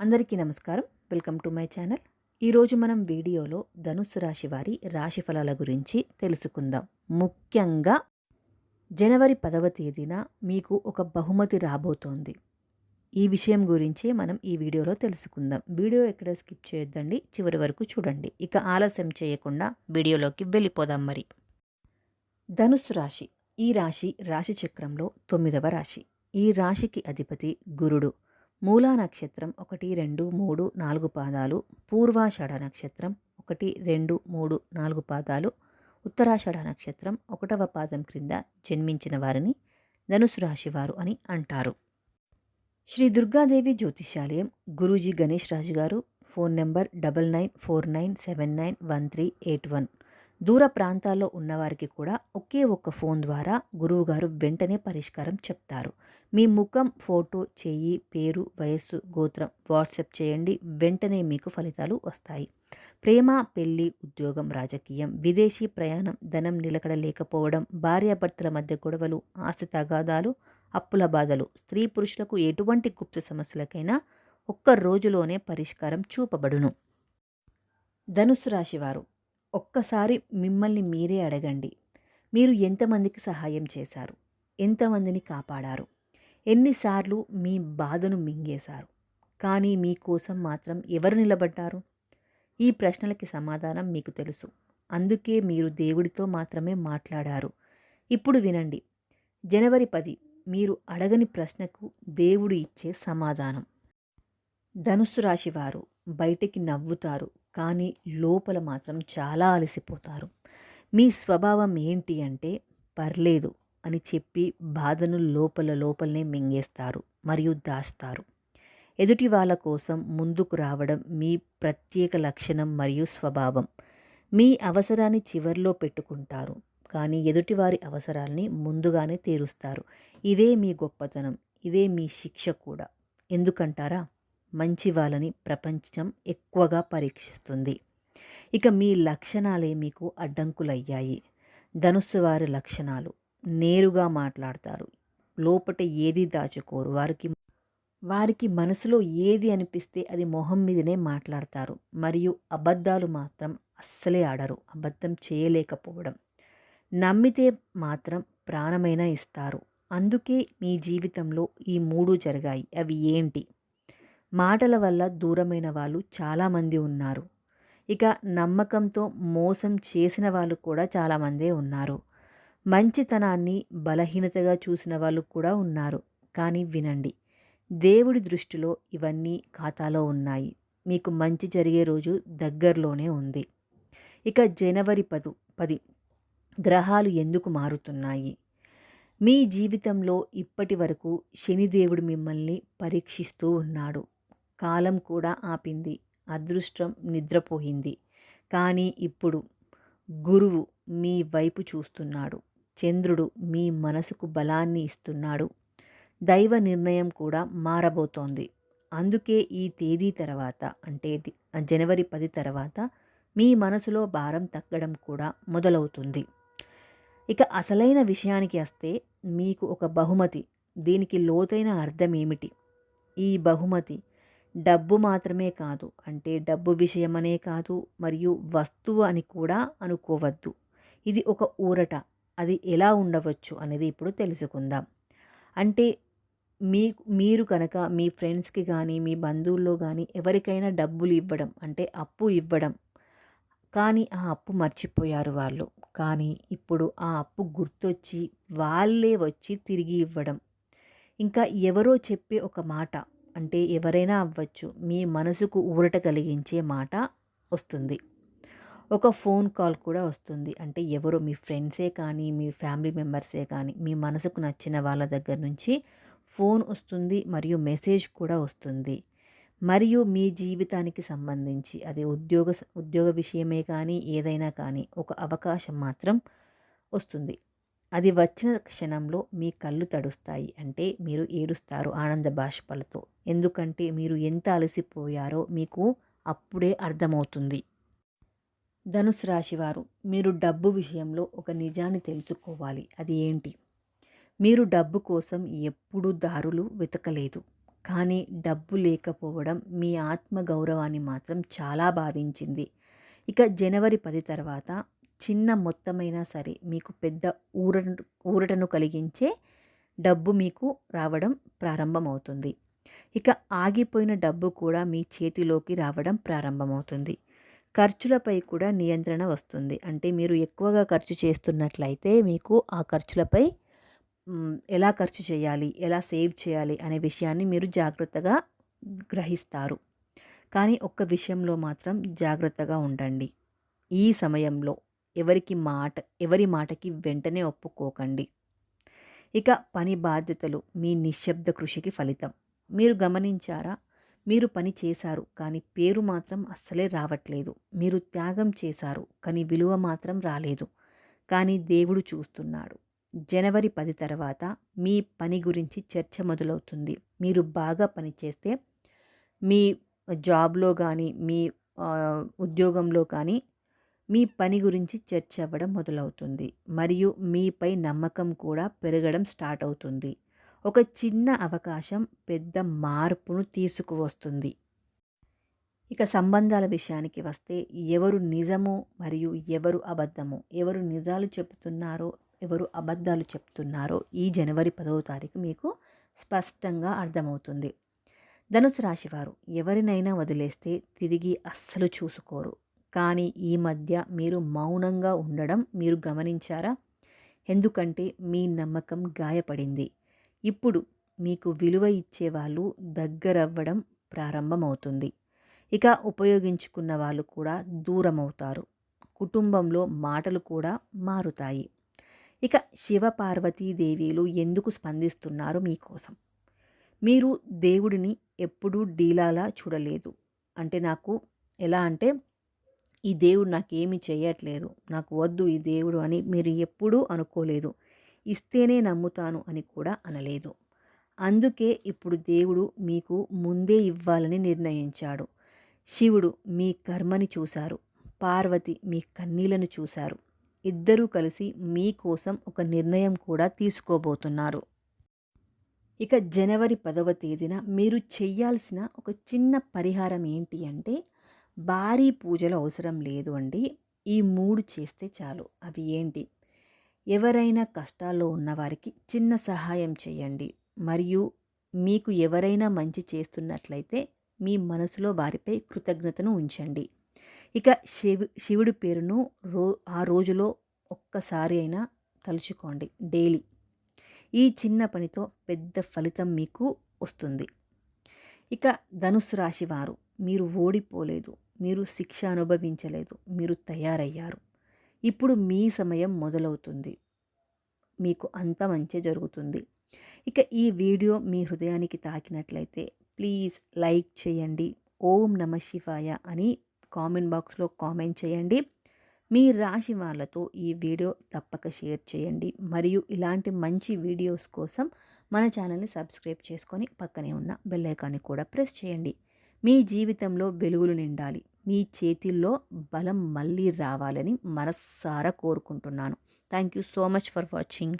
అందరికీ నమస్కారం. Welcome to my channel. ఈరోజు మనం వీడియోలో ధనుసు రాశి వారి రాశి ఫలాల గురించి తెలుసుకుందాం. ముఖ్యంగా జనవరి పదవ తేదీన మీకు ఒక బహుమతి రాబోతోంది. ఈ విషయం గురించి మనం ఈ వీడియోలో తెలుసుకుందాం. వీడియో ఎక్కడ స్కిప్ చేయొద్దండి చివరి వరకు చూడండి. ఇక ఆలస్యం చేయకుండా వీడియోలోకి వెళ్ళిపోదాం మరి. ధనుసు రాశి. ఈ రాశి రాశి చక్రంలో తొమ్మిదవ రాశి. ఈ రాశికి అధిపతి గురుడు. మూలా నక్షత్రం ఒకటి రెండు మూడు నాలుగు పాదాలు. పూర్వాషాఢ నక్షత్రం ఒకటి రెండు మూడు నాలుగు పాదాలు. ఉత్తరాషాఢ నక్షత్రం ఒకటవ పాదం క్రింద జన్మించిన వారిని ధనుసు రాశి వారు అని అంటారు. శ్రీ దుర్గాదేవి జ్యోతిషాలయం గురూజీ గణేష్ రాజు గారు phone number double nine four nine seven nine one three eight one. దూర ప్రాంతాల్లో ఉన్నవారికి కూడా ఒకే ఒక్క ఫోన్ ద్వారా గురువుగారు వెంటనే పరిష్కారం చెప్తారు. మీ ముఖం ఫోటో చెయ్యి పేరు వయస్సు గోత్రం వాట్సాప్ చేయండి వెంటనే మీకు ఫలితాలు వస్తాయి. ప్రేమ పెళ్ళి ఉద్యోగం రాజకీయం విదేశీ ప్రయాణం ధనం నిలకడ లేకపోవడం భార్యాభర్తల మధ్య గొడవలు ఆస్తి తగాదాలు అప్పుల బాధలు స్త్రీ పురుషులకు ఎటువంటి గుప్త సమస్యలకైనా ఒక్క రోజులోనే పరిష్కారం చూపబడును. ధనుసు రాశివారు ఒక్కసారి మిమ్మల్ని మీరే అడగండి. మీరు ఎంతమందికి సహాయం చేశారు? ఎంతమందిని కాపాడారు? ఎన్నిసార్లు మీ బాధను మింగేశారు? కానీ మీకోసం మాత్రం ఎవరు నిలబడ్డారు? ఈ ప్రశ్నలకి సమాధానం మీకు తెలుసు. అందుకే మీరు దేవుడితో మాత్రమే మాట్లాడారు. ఇప్పుడు వినండి. జనవరి పది మీరు అడగని ప్రశ్నకు దేవుడు ఇచ్చే సమాధానం. ధనుస్సు రాశి వారు బయటికి నవ్వుతారు. కానీ లోపల మాత్రం చాలా అలసిపోతారు. మీ స్వభావం ఏంటి అంటే పర్లేదు అని చెప్పి బాధను లోపల లోపలనే మింగేస్తారు మరియు దాస్తారు. ఎదుటి వాళ్ళ కోసం ముందుకు రావడం మీ ప్రత్యేక లక్షణం మరియు స్వభావం. మీ అవసరాన్ని చివరిలో పెట్టుకుంటారు కానీ ఎదుటివారి అవసరాల్ని ముందుగానే తీరుస్తారు. ఇదే మీ గొప్పతనం ఇదే మీ శిక్ష కూడా. ఎందుకంటారా? మంచి వాళ్ళని ప్రపంచం ఎక్కువగా పరీక్షిస్తుంది. ఇక మీ లక్షణాలే మీకు అడ్డంకులయ్యాయి. ధనుస్సు వారి లక్షణాలు. నేరుగా మాట్లాడతారు. లోపట ఏది దాచుకోరు. వారికి వారికి మనసులో ఏది అనిపిస్తే అది మొహం మీదనే మాట్లాడతారు. మరియు అబద్ధాలు మాత్రం అస్సలే ఆడరు. అబద్ధం చేయలేకపోవడం. నమ్మితే మాత్రం ప్రాణమైనా ఇస్తారు. అందుకే మీ జీవితంలో ఈ మూడు జరిగాయి. అవి ఏంటి? మాటల వల్ల దూరమైన వాళ్ళు చాలామంది ఉన్నారు. ఇక నమ్మకంతో మోసం చేసిన వాళ్ళు కూడా చాలామందే ఉన్నారు. మంచితనాన్ని బలహీనతగా చూసిన వాళ్ళు కూడా ఉన్నారు. కానీ వినండి దేవుడి దృష్టిలో ఇవన్నీ ఖాతాలో ఉన్నాయి. మీకు మంచి జరిగే రోజు దగ్గరలోనే ఉంది. ఇక జనవరి పదు పది. గ్రహాలు ఎందుకు మారుతున్నాయి? మీ జీవితంలో ఇప్పటి వరకు శనిదేవుడు మిమ్మల్ని పరీక్షిస్తూ ఉన్నాడు. కాలం కూడా ఆపింది. అదృష్టం నిద్రపోయింది. కానీ ఇప్పుడు గురువు మీ వైపు చూస్తున్నాడు. చంద్రుడు మీ మనసుకు బలాన్ని ఇస్తున్నాడు. దైవ నిర్ణయం కూడా మారబోతోంది. అందుకే ఈ తేదీ తర్వాత అంటే జనవరి పది తర్వాత మీ మనసులో భారం తగ్గడం కూడా మొదలవుతుంది. ఇక అసలైన విషయానికి వస్తే మీకు ఒక బహుమతి దీనికి లోతైన అర్థం ఏమిటి? ఈ బహుమతి డబ్బు మాత్రమే కాదు అంటే డబ్బు విషయమనే కాదు మరియు వస్తువు అని కూడా అనుకోవద్దు. ఇది ఒక ఊరట. అది ఎలా ఉండవచ్చు అనేది ఇప్పుడు తెలుసుకుందాం. అంటే మీ మీరు కనుక మీ ఫ్రెండ్స్కి కానీ మీ బంధువుల్లో కానీ ఎవరికైనా డబ్బులు ఇవ్వడం అంటే అప్పు ఇవ్వడం కానీ ఆ అప్పు మర్చిపోయారు వాళ్ళు. కానీ ఇప్పుడు ఆ అప్పు గుర్తొచ్చి వాళ్ళే వచ్చి తిరిగి ఇవ్వడం. ఇంకా ఎవరో చెప్పే ఒక మాట అంటే ఎవరైనా అవ్వచ్చు. మీ మనసుకు ఊరట కలిగించే మాట వస్తుంది. ఒక ఫోన్ కాల్ కూడా వస్తుంది. అంటే ఎవరో మీ ఫ్రెండ్సే కానీ మీ ఫ్యామిలీ మెంబర్సే కానీ మీ మనసుకు నచ్చిన వాళ్ళ దగ్గర నుంచి ఫోన్ వస్తుంది మరియు మెసేజ్ కూడా వస్తుంది. మరియు మీ జీవితానికి సంబంధించి అది ఉద్యోగ ఉద్యోగ విషయమే కానీ ఏదైనా కానీ ఒక అవకాశం మాత్రం వస్తుంది. అది వచ్చిన క్షణంలో మీ కళ్ళు తడుస్తాయి. అంటే మీరు ఏడుస్తారు ఆనంద బాష్పాలతో. ఎందుకంటే మీరు ఎంత అలసిపోయారో మీకు అప్పుడే అర్థమవుతుంది. ధనుసు రాశివారు మీరు డబ్బు విషయంలో ఒక నిజాన్ని తెలుసుకోవాలి. అది ఏంటి? మీరు డబ్బు కోసం ఎప్పుడూ దారులు వెతకలేదు. కానీ డబ్బు లేకపోవడం మీ ఆత్మ గౌరవాన్ని మాత్రం చాలా బాధించింది. ఇక జనవరి పది తర్వాత చిన్న మొత్తమైనా సరే మీకు పెద్ద ఊర ఊరటను కలిగించే డబ్బు మీకు రావడం ప్రారంభమవుతుంది. ఇక ఆగిపోయిన డబ్బు కూడా మీ చేతిలోకి రావడం ప్రారంభమవుతుంది. ఖర్చులపై కూడా నియంత్రణ వస్తుంది. అంటే మీరు ఎక్కువగా ఖర్చు చేస్తున్నట్లయితే మీకు ఆ ఖర్చులపై ఎలా ఖర్చు చేయాలి ఎలా సేవ్ చేయాలి అనే విషయాన్ని మీరు జాగ్రత్తగా గ్రహిస్తారు. కానీ ఒక్క విషయంలో మాత్రం జాగ్రత్తగా ఉండండి. ఈ సమయంలో ఎవరికి మాట ఎవరి మాటకి వెంటనే ఒప్పుకోకండి. ఇక పని బాధ్యతలు మీ నిశ్శబ్ద కృషికి ఫలితం. మీరు గమనించారా? మీరు పని చేశారు కానీ పేరు మాత్రం అస్సలే రావట్లేదు. మీరు త్యాగం చేశారు కానీ విలువ మాత్రం రాలేదు. కానీ దేవుడు చూస్తున్నాడు. జనవరి పది తర్వాత మీ పని గురించి చర్చ మొదలవుతుంది. మీరు బాగా పనిచేస్తే మీ జాబ్లో కానీ మీ ఉద్యోగంలో కానీ మీ పని గురించి చర్చ అవ్వడం మొదలవుతుంది. మరియు మీపై నమ్మకం కూడా పెరగడం స్టార్ట్ అవుతుంది. ఒక చిన్న అవకాశం పెద్ద మార్పును తీసుకువస్తుంది. ఇక సంబంధాల విషయానికి వస్తే ఎవరు నిజము మరియు ఎవరు అబద్ధము ఎవరు నిజాలు చెప్తున్నారో ఎవరు అబద్ధాలు చెప్తున్నారో ఈ జనవరి పదవ తారీఖు మీకు స్పష్టంగా అర్థమవుతుంది. ధనుసు రాశివారు ఎవరినైనా వదిలేస్తే తిరిగి అస్సలు చూసుకోరు. కానీ ఈ మధ్య మీరు మౌనంగా ఉండడం మీరు గమనించారా? ఎందుకంటే మీ నమ్మకం గాయపడింది. ఇప్పుడు మీకు విలువ ఇచ్చేవాళ్ళు దగ్గరవ్వడం ప్రారంభమవుతుంది. ఇక ఉపయోగించుకున్న వాళ్ళు కూడా దూరం అవుతారు కుటుంబంలో మాటలు కూడా మారుతాయి. ఇక శివ పార్వతీదేవీలు ఎందుకు స్పందిస్తున్నారు మీకోసం? మీరు దేవుడిని ఎప్పుడూ డీలాలా చూడలేదు. అంటే నాకు ఎలా అంటే ఈ దేవుడు నాకేమి చేయట్లేదు నాకు వద్దు ఈ దేవుడు అని మీరు ఎప్పుడూ అనుకోలేదు. ఇస్తేనే నమ్ముతాను అని కూడా అనలేదు. అందుకే ఇప్పుడు దేవుడు మీకు ముందే ఇవ్వాలని నిర్ణయించాడు. శివుడు మీ కర్మని చూశారు. పార్వతి మీ కన్నీలను చూశారు. ఇద్దరూ కలిసి మీకోసం ఒక నిర్ణయం కూడా తీసుకోబోతున్నారు. ఇక జనవరి పదవ తేదీన మీరు చెయ్యాల్సిన ఒక చిన్న పరిహారం ఏంటి అంటే భారీ పూజలు అవసరం లేదు అండి. ఈ మూడు చేస్తే చాలు. అవి ఏంటి? ఎవరైనా కష్టాల్లో ఉన్నవారికి చిన్న సహాయం చేయండి. మరియు మీకు ఎవరైనా మంచి చేస్తున్నట్లయితే మీ మనసులో వారిపై కృతజ్ఞతను ఉంచండి. ఇక శివు శివుడి పేరును రో ఆ రోజులో ఒక్కసారి అయినా తలుచుకోండి. డైలీ. ఈ చిన్న పనితో పెద్ద ఫలితం మీకు వస్తుంది. ఇక ధనుసు రాశి వారు మీరు ఓడిపోలేదు. మీరు శిక్ష అనుభవించలేదు మీరు తయారయ్యారు. ఇప్పుడు మీ సమయం మొదలవుతుంది. మీకు అంత మంచి జరుగుతుంది. ఇక ఈ వీడియో మీ హృదయానికి తాకినట్లయితే ప్లీజ్ లైక్ చేయండి. ఓం నమ శివాయ అని కామెంట్ బాక్స్లో కామెంట్ చేయండి. మీ రాశి వాళ్ళతో ఈ వీడియో తప్పక షేర్ చేయండి. మరియు ఇలాంటి మంచి వీడియోస్ కోసం మన ఛానల్ని సబ్స్క్రైబ్ చేసుకొని పక్కనే ఉన్న బెల్ ఐకాన్ని కూడా ప్రెస్ చేయండి. మీ జీవితంలో వెలుగులు నిండాలి. మీ చేతిల్లో బలం మళ్ళీ రావాలని మనస్సారా కోరుకుంటున్నాను. Thank you so much for watching.